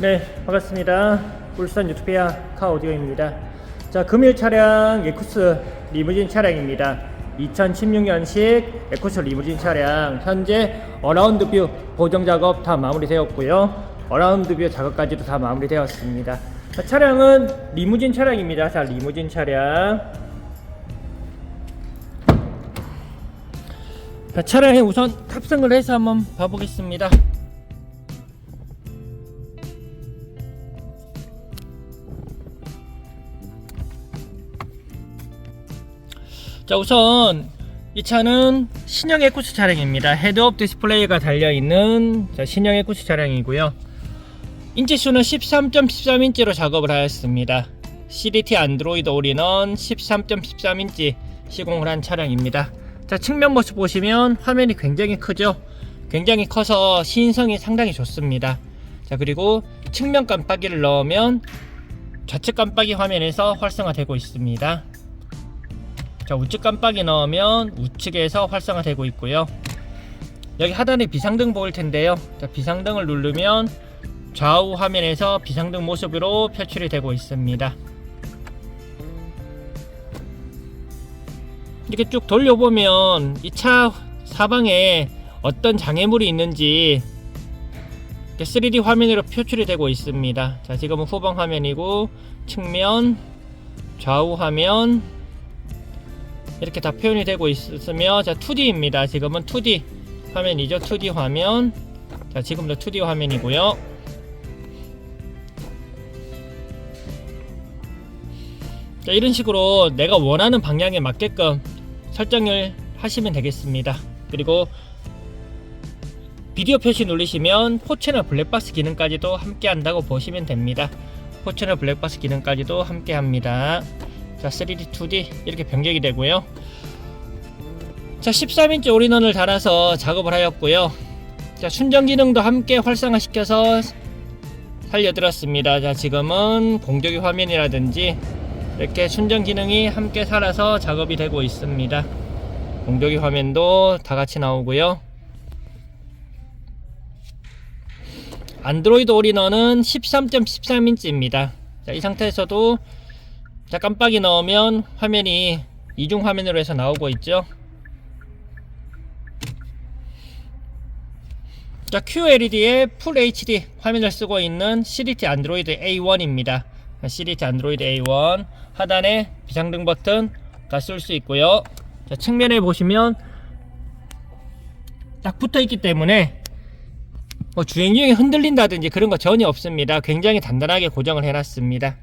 네, 반갑습니다. 울산 유토피아 카오디오입니다. 자, 금일 차량 에쿠스 리무진 차량입니다. 2016년식 에쿠스 리무진 차량 현재 어라운드 뷰 보정 작업 다 마무리되었고요. 어라운드 뷰 작업까지도 다 마무리되었습니다. 자, 차량은 리무진 차량입니다. 자, 리무진 차량. 자, 차량에 우선 탑승을 해서 한번 봐보겠습니다. 자 우선 이 차는 신형 에쿠스 차량입니다. 헤드업 디스플레이가 달려있는 자, 신형 에쿠스 차량이고요. 인치수는 13.13인치로 작업을 하였습니다. CDT 안드로이드 올인원 13.13인치 시공을 한 차량입니다. 자 측면 모습 보시면 화면이 굉장히 크죠? 굉장히 커서 시인성이 상당히 좋습니다. 자 그리고 측면 깜빡이를 넣으면 좌측 깜빡이 화면에서 활성화되고 있습니다 자 우측 깜빡이 넣으면 우측에서 활성화되고 있고요. 여기 하단에 비상등 보일 텐데요. 자, 비상등을 누르면 좌우 화면에서 비상등 모습으로 표출이 되고 있습니다. 이렇게 쭉 돌려보면 이 차 사방에 어떤 장애물이 있는지 3D 화면으로 표출이 되고 있습니다. 자 지금은 후방 화면이고 측면 좌우 화면 이렇게 다 표현이 되고 있으며 자 2D입니다. 지금은 2D 화면이죠. 2D 화면. 자 지금도 2D 화면이고요. 자 이런 식으로 내가 원하는 방향에 맞게끔 설정을 하시면 되겠습니다. 그리고 비디오 표시 누르시면 포채널 블랙박스 기능까지도 함께 한다고 보시면 됩니다. 포채널 블랙박스 기능까지도 함께 합니다. 자 3D 2D 이렇게 변경이 되고요. 자 13인치 올인원을 달아서 작업을 하였고요. 자 순정 기능도 함께 활성화 시켜서 살려드렸습니다. 자 지금은 공조기 화면이라든지 이렇게 순정 기능이 함께 살아서 작업이 되고 있습니다. 공조기 화면도 다 같이 나오고요. 안드로이드 올인원은 13.13인치입니다. 자, 이 상태에서도 자 깜빡이 넣으면 화면이 이중 화면으로 해서 나오고 있죠? 자 QLED의 풀 HD 화면을 쓰고 있는 CDT 안드로이드 A1입니다. CDT 안드로이드 A1 하단에 비상등 버튼가 쓸 수 있고요. 자 측면에 보시면 딱 붙어 있기 때문에 뭐 주행 중에 흔들린다든지 그런 거 전혀 없습니다. 굉장히 단단하게 고정을 해 놨습니다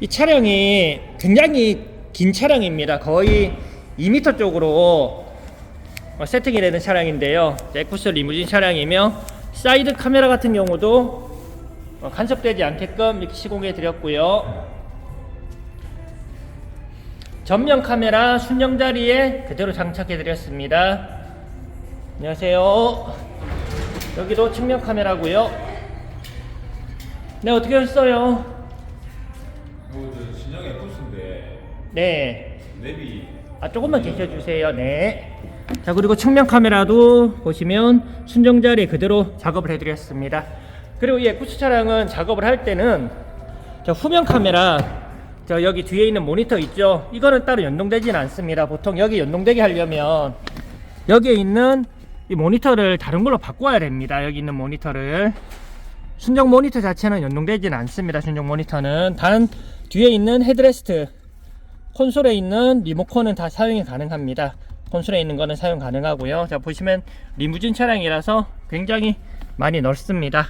이 차량이 굉장히 긴 차량입니다. 거의 2m 쪽으로 어, 세팅이 되는 차량인데요. 에쿠스 리무진 차량이며 사이드 카메라 같은 경우도 어, 간섭되지 않게끔 이렇게 시공해 드렸고요. 전면 카메라 순정 자리에 그대로 장착해 드렸습니다. 안녕하세요. 여기도 측면 카메라고요. 네 어떻게 하셨어요? 네. 랩이 아 조금만 계셔 주세요. 네. 자 그리고 측면 카메라도 보시면 순정 자리 그대로 작업을 해드렸습니다. 그리고 이 에쿠스 차량은 작업을 할 때는 저 후면 카메라 저 여기 뒤에 있는 모니터 있죠. 이거는 따로 연동되지는 않습니다. 보통 여기 연동되게 하려면 여기에 있는 이 모니터를 다른 걸로 바꿔야 됩니다. 여기 있는 모니터를 순정 모니터 자체는 연동되지는 않습니다. 순정 모니터는 단 뒤에 있는 헤드레스트 콘솔에 있는 리모컨은 다 사용이 가능합니다. 콘솔에 있는 거는 사용 가능하고요. 자 보시면 리무진 차량이라서 굉장히 많이 넓습니다.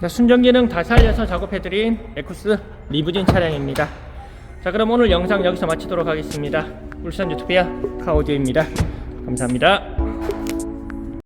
자, 순정 기능 다 살려서 작업해드린 에쿠스 리무진 차량입니다. 자 그럼 오늘 영상 여기서 마치도록 하겠습니다. 울산 유토피아 카오디오입니다. 감사합니다.